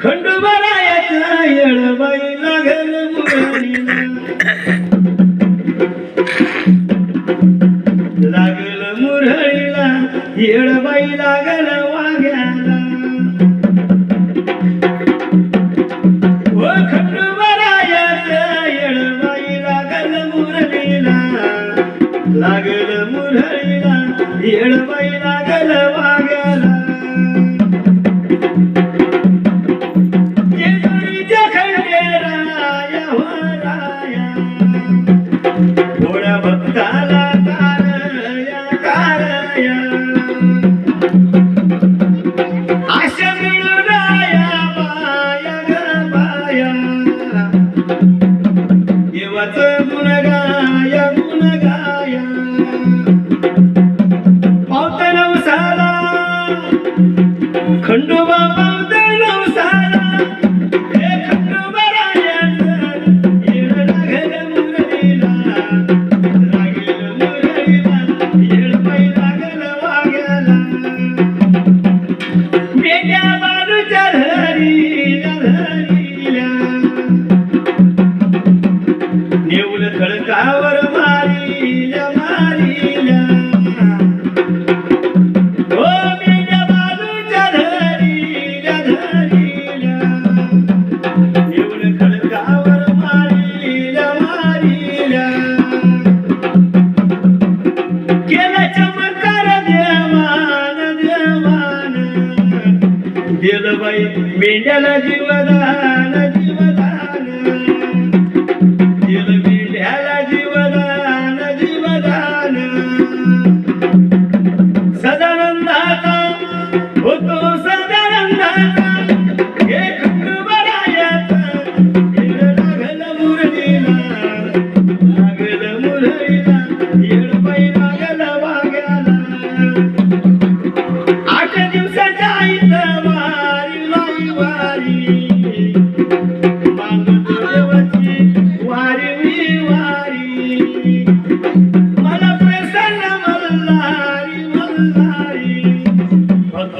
खंडोबारायाचं येळबाई लागल मुरळीला लागल मुरळीला येळबाई लागल वाग्याला ओ खंडोबारायाचं येळबाई लागल मुरळीला. लागल मुरळीला येळबाई लागल वाग्याला जेजुरीच्या खंडेराया हो राया भक्ताला कारया कारया आशा मिळून राया बाया ग बाया देवाचं రెండు बाई जीवदान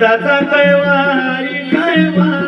मल्हारी कैवारी कैवारी